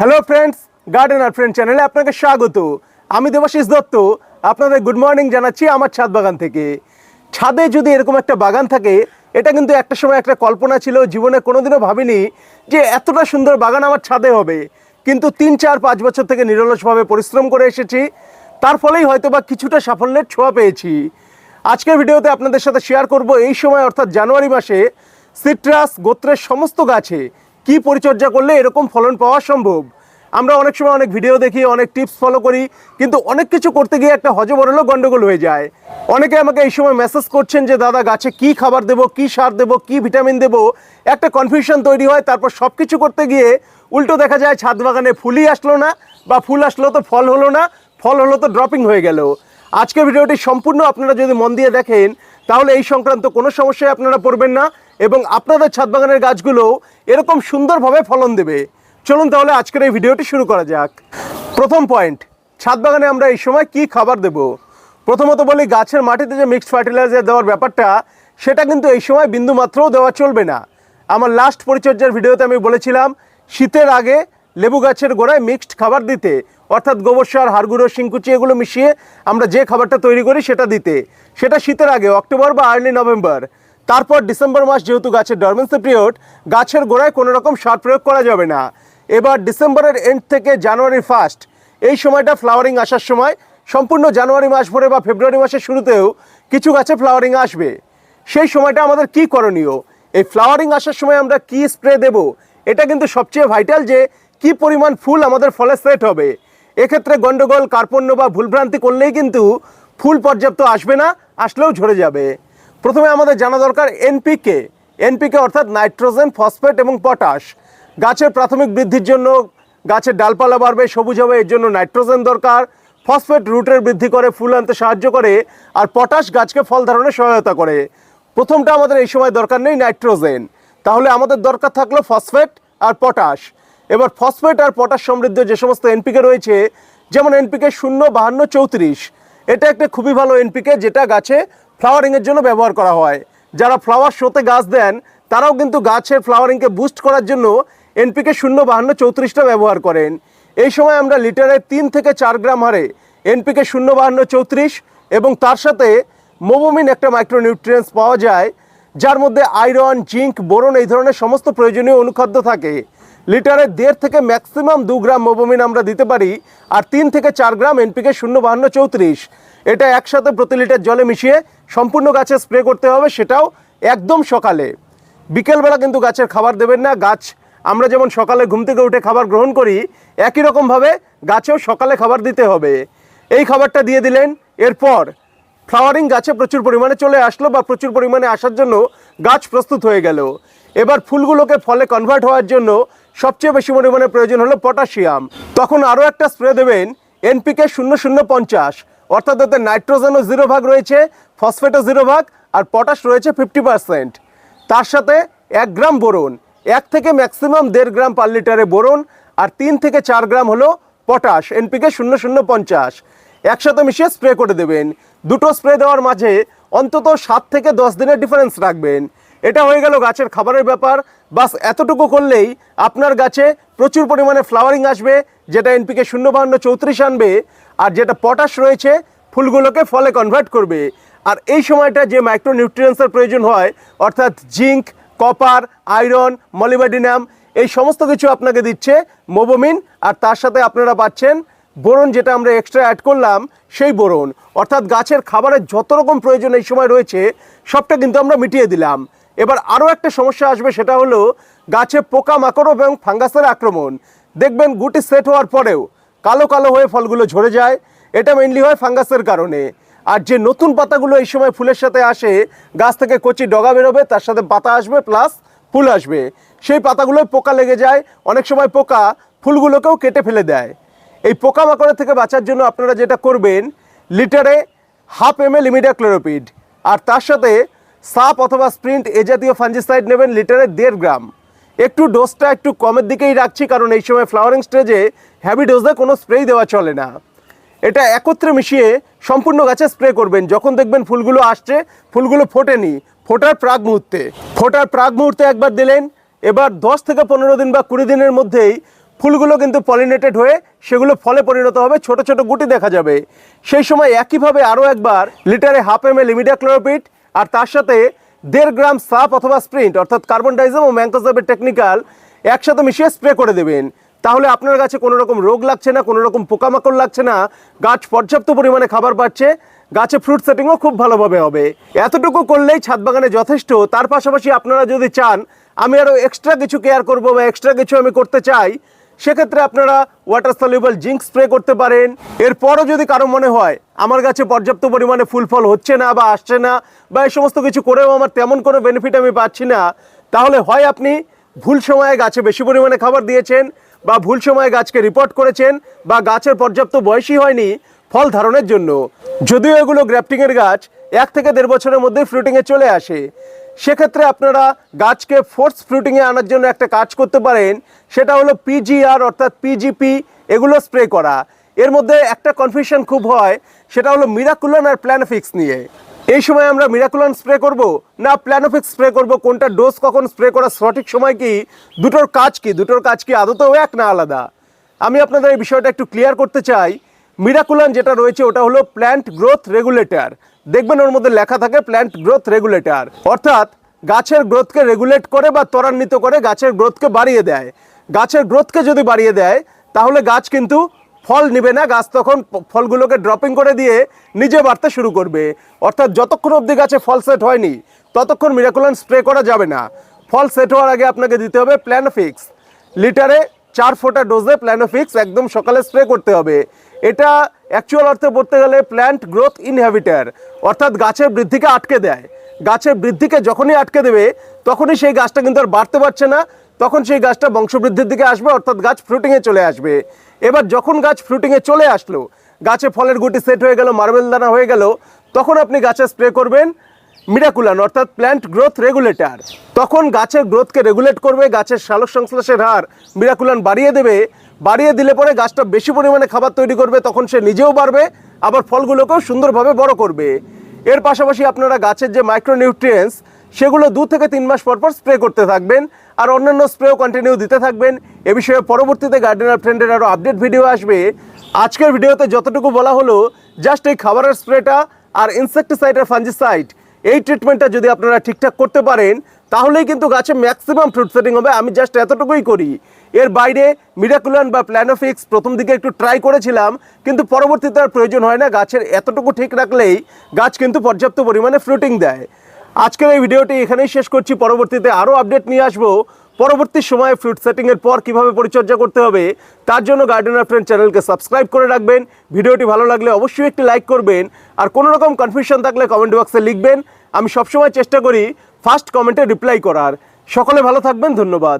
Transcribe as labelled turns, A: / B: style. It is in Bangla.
A: হ্যালো ফ্রেন্ডস গার্ডেন আর ফ্রেন্ড চ্যানেলে আপনাকে স্বাগত। আমি দেবাশিস দত্ত। আপনাদের গুড মর্নিং জানাচ্ছি আমার ছাদ বাগান থেকে। ছাদে যদি এরকম একটা বাগান থাকে, এটা কিন্তু একটা সময় একটা কল্পনা ছিল, জীবনে কোনোদিনও ভাবিনি যে এতটা সুন্দর বাগান আমার ছাদে হবে। কিন্তু তিন, চার, পাঁচ বছর থেকে নিরলসভাবে পরিশ্রম করে এসেছি। তার ফলেই হয়তো বা কিছুটা সাফল্যের ছোঁয়া পেয়েছি। আজকের ভিডিওতে আপনাদের সাথে শেয়ার করব এই সময়, অর্থাৎ জানুয়ারি মাসে সিট্রাস গোত্রের সমস্ত গাছে কি পরিচর্যা করলে এরকম ফলন পাওয়া সম্ভব? আমরা অনেক সময় অনেক ভিডিও দেখি, অনেক টিপস ফলো করি, কিন্তু অনেক কিছু করতে গিয়ে একটা হজবরলও গন্ডগোল হয়ে যায়। অনেকে আমাকে এই সময় মেসেজ করছেন যে, দাদা, গাছে কি খাবার দেবো, কি সার দেবো, কি ভিটামিন দেবো? একটা কনফিউশন তৈরি হয়, তারপর সব কিছু করতে গিয়ে উল্টো দেখা যায়, ছাদ বাগানে ফুলই আসলো না, বা ফুল আসলো তো ফল হলো না, ফল হলো তো ড্রপিং হয়ে গেল। আজকের ভিডিওটি সম্পূর্ণ আপনারা যদি মন দিয়ে দেখেন, তাহলে এই সংক্রান্ত কোনো সমস্যায় আপনারা পড়বেন না। এবং আপনাদের ছাদ বাগানের গাছগুলো এরকম সুন্দরভাবে ফলন দেবে। চলুন তাহলে আজকের এই ভিডিওটি শুরু করা যাক। প্রথম পয়েন্ট, ছাদ বাগানে আমরা এই সময় কি খাবার দেব? প্রথমত বলি, গাছের মাটিতে যে মিক্সড ফার্টিলাইজার দেওয়ার ব্যাপারটা, সেটা কিন্তু এই সময় বিন্দু মাত্রও দেওয়া চলবে না। আমার লাস্ট পরিচর্যার ভিডিওতে আমি বলেছিলাম, শীতের আগে লেবু গাছের গোড়ায় মিক্সড খাবার দিতে, অর্থাৎ গোবর সার হাড়গুঁড়ো শিংকুচি, এগুলো মিশিয়ে আমরা যে খাবারটা তৈরি করি সেটা দিতে। সেটা শীতের আগে, অক্টোবর বা আর্লি নভেম্বর তারপর ডিসেম্বর মাস যেহেতু গাছের ডরমেন্সি পিরিয়ড গাছের গোড়ায় কোনো রকম সার প্রয়োগ করা যাবে না। এবার ডিসেম্বরের এন্ড থেকে জানুয়ারি ফার্স্ট এই সময়টা ফ্লাওয়ারিং আসার সময়, সম্পূর্ণ জানুয়ারি মাস ভরে বা ফেব্রুয়ারি মাসের শুরুতেও কিছু গাছে ফ্লাওয়ারিং আসবে। সেই সময়টা আমাদের কি করণীয়? এই ফ্লাওয়ারিং আসার সময় আমরা কি স্প্রে দেব? এটা কিন্তু সবচেয়ে ভাইটাল যে কি পরিমাণ ফুল আমাদের ফলে সেট হবে। এক্ষেত্রে গন্ডগোল, কার্পণ্য বা ভুলভ্রান্তি করলেই কিন্তু ফুল পর্যাপ্ত আসবে না, আসলেও ঝরে যাবে। প্রথমে আমাদের জানা দরকার এনপিকে এনপিকে অর্থাৎ নাইট্রোজেন, ফসফেট এবং পটাশ। গাছের প্রাথমিক বৃদ্ধির জন্য গাছের ডালপালা বাড়বে, সবুজ হবে, এর জন্য নাইট্রোজেন দরকার। ফসফেট রুটের বৃদ্ধি করে, ফুল আনতে সাহায্য করে, আর পটাশ গাছকে ফল ধারণে সহায়তা করে। প্রথমটা আমাদের এই সময় দরকার নেই নাইট্রোজেন। তাহলে আমাদের দরকার থাকল ফসফেট আর পটাশ। এবার ফসফেট আর পটাশ সমৃদ্ধ যে সমস্ত এনপিকে রয়েছে, যেমন এনপিকে শূন্য, বাহান্ন, চৌত্রিশ। এটা একটা খুবই ভালো এনপিকে যেটা গাছে ফ্লাওয়ারিংয়ের জন্য ব্যবহার করা হয়। যারা ফ্লাওয়ার শোতে গাছ দেন, তারাও কিন্তু গাছের ফ্লাওয়ারিংকে বুস্ট করার জন্য এনপিকে শূন্য বাহান্ন চৌত্রিশটা ব্যবহার করেন। এই সময় আমরা লিটারে তিন থেকে চার গ্রাম হারে এনপিকে শূন্য বাহান্ন চৌত্রিশ এবং তার সাথে মোবোমিন একটা মাইক্রোনিউট্রিয়েন্টস পাওয়া যায়, যার মধ্যে আয়রন, জিঙ্ক, বোরন এই ধরনের সমস্ত প্রয়োজনীয় অনুখাদ্য থাকে। লিটারে দেড় থেকে ম্যাক্সিমাম দু গ্রাম মোবোমিন আমরা দিতে পারি, আর তিন থেকে চার গ্রাম এনপিকে শূন্য বাহান্ন চৌত্রিশ। এটা একসাথে প্রতি লিটার জলে মিশিয়ে সম্পূর্ণ গাছে স্প্রে করতে হবে, সেটাও একদম সকালে। বিকেলবেলা কিন্তু গাছের খাবার দেবেন না। গাছ, আমরা যেমন সকালে ঘুম থেকে উঠে খাবার গ্রহণ করি, একই রকমভাবে গাছেও সকালে খাবার দিতে হবে। এই খাবারটা দিয়ে দিলেন, এরপর ফ্লাওয়ারিং গাছে প্রচুর পরিমাণে চলে আসলো বা প্রচুর পরিমাণে আসার জন্য গাছ প্রস্তুত হয়ে গেল। এবার ফুলগুলোকে ফলে কনভার্ট হওয়ার জন্য সবচেয়ে বেশি পরিমাণে প্রয়োজন হলো পটাশিয়াম। তখন আরও একটা স্প্রে দেবেন, এনপিকে শূন্য শূন্য পঞ্চাশ। অর্থাৎ ওতে নাইট্রোজেনও জিরো ভাগ রয়েছে, ফসফেটও জিরো ভাগ, আর পটাশ রয়েছে ফিফটি পার্সেন্ট। তার সাথে এক গ্রাম বোরন, এক থেকে ম্যাক্সিমাম দেড় গ্রাম পার লিটারে বোরন, আর তিন থেকে চার গ্রাম হলো পটাশ, এনপিকে শূন্য শূন্য পঞ্চাশ। একসাথে মিশিয়ে স্প্রে করে দেবেন। দুটো স্প্রে দেওয়ার মাঝে অন্তত সাত থেকে দশ দিনের ডিফারেন্স রাখবেন। এটা হয়ে গেল গাছের খাবারের ব্যাপার। বাস এতটুকু করলেই আপনার গাছে প্রচুর পরিমাণে ফ্লাওয়ারিং আসবে, যেটা এনপিকে শূন্য বাহান্ন চৌত্রিশ আনবে, আর যেটা পটাশ রয়েছে, ফুলগুলোকে ফলে কনভার্ট করবে। আর এই সময়টা যে মাইক্রো মাইক্রোনিউট্রিয়েন্টসের প্রয়োজন হয়, অর্থাৎ জিঙ্ক কপার আয়রন মলিবাডিনাম এই সমস্ত কিছু আপনাকে দিচ্ছে মোবোমিন আর তার সাথে আপনারা পাচ্ছেন বোরন, যেটা আমরা এক্সট্রা অ্যাড করলাম, সেই বোরন। অর্থাৎ গাছের খাবারের যত রকম প্রয়োজন এই সময় রয়েছে, সবটা কিন্তু আমরা মিটিয়ে দিলাম। এবার আরও একটা সমস্যা আসবে, সেটা হলো গাছে পোকা মাকড় এবং ফাঙ্গাসের আক্রমণ। দেখবেন গুটি সেট হওয়ার পরেও কালো কালো হয়ে ফলগুলো ঝরে যায়, এটা মেনলি হয় ফাঙ্গাসের কারণে। আর যে নতুন পাতাগুলো এই সময় ফুলের সাথে আসে, গাছ থেকে কচি ডগা বেরোবে, তার সাথে পাতা আসবে প্লাস ফুল আসবে। সেই পাতাগুলোয় পোকা লেগে যায়, অনেক সময় পোকা ফুলগুলোকেও কেটে ফেলে দেয়। এই পোকামাকড়ের থেকে বাঁচার জন্য আপনারা যেটা করবেন, লিটারে হাফ এম এল ইমিডাক্লোরোপিড আর তার সাথে সাপ অথবা স্প্রিন্ট এ জাতীয় ফাঞ্জিসাইড নেবেন লিটারে দেড় গ্রাম। একটু ডোজটা একটু কমের দিকেই রাখছি, কারণ এই সময় ফ্লাওয়ারিং স্টেজে হ্যাভি ডোজে কোনো স্প্রেই দেওয়া চলে না। এটা একত্রে মিশিয়ে সম্পূর্ণ গাছে স্প্রে করবেন। যখন দেখবেন ফুলগুলো আসছে, ফুলগুলো ফোটেনি। ফোটার প্রাক মুহূর্তে। ফোটার প্রাক মুহূর্তে একবার দিলেন, এবার দশ থেকে পনেরো দিন বা কুড়ি দিনের মধ্যেই ফুলগুলো কিন্তু পলিনেটেড হয়ে সেগুলো ফলে পরিণত হবে, ছোট ছোট গুটি দেখা যাবে। সেই সময় একইভাবে আরও একবার লিটারে হাফ এম এল ইমিডাক্লোরোপিড আর তার সাথে দেড় গ্রাম সাপ অথবা স্প্রিন্ট, অর্থাৎ কার্বন ডাইজম ও ম্যাঙ্কোসাবের টেকনিক্যাল একসাথে মিশিয়ে স্প্রে করে দেবেন। তাহলে আপনার গাছে কোনো রকম রোগ লাগছে না কোনো রকম পোকামাকড় লাগছে না, গাছ পর্যাপ্ত পরিমাণে খাবার পাচ্ছে, গাছে ফ্রুট সেটিংও খুব ভালোভাবে হবে। এতটুকু করলেই ছাদ বাগানে যথেষ্ট, তার পাশাপাশি আপনারা যদি চান, আমি আরও এক্সট্রা কিছু কেয়ার করব বা এক্সট্রা কিছু আমি করতে চাই সেক্ষেত্রে আপনারা ওয়াটার সলিউবল জিঙ্ক স্প্রে করতে পারেন। এরপরও যদি কারও মনে হয়, আমার কাছে পর্যাপ্ত পরিমাণে ফুল ফল হচ্ছে না বা আসছে না বা এই সমস্ত কিছু করেও আমার তেমন কোনো বেনিফিট আমি পাচ্ছি না, তাহলে হয় আপনি ভুল সময়ে গাছে বেশি পরিমাণে খাবার দিয়েছেন বা ভুল সময়ে গাছকে রিপোর্ট করেছেন বা গাছের পর্যাপ্ত বয়সই হয়নি ফল ধারণের জন্য। যদিও এগুলো গ্রাফটিংয়ের গাছ এক থেকে দেড় বছরের মধ্যে ফ্রুটিংয়ে চলে আসে। সেক্ষেত্রে আপনারা গাছকে ফোর্স ফ্রুটিংয়ে আনার জন্য একটা কাজ করতে পারেন। সেটা হলো পিজিআর অর্থাৎ পিজিপি এগুলো স্প্রে করা। এর মধ্যে একটা কনফিউশন খুব হয়, সেটা হলো মিরাকুলন আর প্ল্যানোফিক্স নিয়ে। এই সময় আমরা মিরাকুলন স্প্রে করব? না প্ল্যানোফিক্স স্প্রে করব? কোনটা ডোজ কখন স্প্রে করার সঠিক সময় কি? দুটোর কাজ কি? দুটোর কাজ কি আদতেও এক না আলাদা? আমি আপনাদের এই বিষয়টা একটু ক্লিয়ার করতে চাই। মিরাকুলান যেটা রয়েছে, ওটা হলো প্ল্যান্ট গ্রোথ রেগুলেটর দেখবেন ওর মধ্যে লেখা থাকে প্ল্যান্ট গ্রোথ রেগুলেটর অর্থাৎ গাছের গ্রোথকে রেগুলেট করে বা ত্বরান্বিত করে গাছের গ্রোথকে বাড়িয়ে দেয়। গাছের গ্রোথকে যদি বাড়িয়ে দেয়, তাহলে গাছ কিন্তু ফল নেবে না, গাছ তখন ফলগুলোকে ড্রপিং করে দিয়ে নিজে বাড়তে শুরু করবে। অর্থাৎ যতক্ষণ অবধি গাছে ফল সেট হয়নি, ততক্ষণ মিরাকুলান স্প্রে করা যাবে না। ফল সেট হওয়ার আগে আপনাকে দিতে হবে প্ল্যানোফিক্স লিটারে চার ফোঁটা ডোজে প্ল্যানোফিক্স একদম সকালে স্প্রে করতে হবে। এটা অ্যাকচুয়াল অর্থে বলতে গেলে প্ল্যান্ট গ্রোথ ইনহ্যাবিটার অর্থাৎ গাছের বৃদ্ধিকে আটকে দেয়। গাছের বৃদ্ধিকে যখনই আটকে দেবে, তখনই সেই গাছটা কিন্তু আর বাড়তে পারছে না, তখন সেই গাছটা বংশবৃদ্ধির দিকে আসবে, অর্থাৎ গাছ ফ্রুটিংয়ে চলে আসবে। এবার যখন গাছ ফ্রুটিংয়ে চলে আসলো, গাছে ফলের গুটি সেট হয়ে গেল মার্বেল দানা হয়ে গেল, তখন আপনি গাছে স্প্রে করবেন মিরাকুলান অর্থাৎ প্ল্যান্ট গ্রোথ রেগুলেটর তখন গাছের গ্রোথকে রেগুলেট করবে, গাছের সালোক সংশ্লেষের হার মিরাকুলান বাড়িয়ে দেবে। বাড়িয়ে দিলে পরে গাছটা বেশি পরিমাণে খাবার তৈরি করবে, তখন সে নিজেও বাড়বে, আবার ফলগুলোকেও সুন্দরভাবে বড় করবে। এর পাশাপাশি আপনারা গাছের যে মাইক্রোনিউট্রিয়েন্টস সেগুলো দু থেকে তিন মাস পর পর স্প্রে করতে থাকবেন, আর অন্যান্য স্প্রেও কন্টিনিউ দিতে থাকবেন। এ বিষয়ে পরবর্তীতে গার্ডেনার ফ্রেন্ডের আরও আপডেট ভিডিও আসবে। আজকের ভিডিওতে যতটুকু বলা হলো জাস্ট এই খাবারের স্প্রেটা আর ইনসেকটিসাইড আর ফাঞ্জিসাইড এই ট্রিটমেন্টটা যদি আপনারা ঠিকঠাক করতে পারেন, তাহলেই কিন্তু গাছে ম্যাক্সিমাম ফ্রুট সেটিং হবে। আমি জাস্ট এতটুকুই করি। এর বাইরে মিরাকুলান বা প্ল্যানোফিক্স প্রথম দিকে একটু ট্রাই করেছিলাম, কিন্তু পরবর্তীতে আর প্রয়োজন হয় না। গাছের এতটুকু ঠিক রাখলেই গাছ কিন্তু পর্যাপ্ত পরিমাণে ফ্রুটিং দেয়। আজকের এই ভিডিওটি এখানেই শেষ করছি। পরবর্তীতে আরও আপডেট নিয়ে আসব। পরবর্তী সময়ে ফ্রুট সেটিংয়ের পর কীভাবে পরিচর্যা করতে হবে, তার জন্য গার্ডেনার ফ্রেন্ড চ্যানেলকে সাবস্ক্রাইব করে রাখবেন। ভিডিওটি ভালো লাগলে অবশ্যই একটি লাইক করবেন। আর কোনো রকম কনফিউশন থাকলে কমেন্ট বক্সে লিখবেন। আমি সবসময় চেষ্টা করি ফার্স্ট কমেন্টে রিপ্লাই করার। সকলে ভালো থাকবেন, ধন্যবাদ।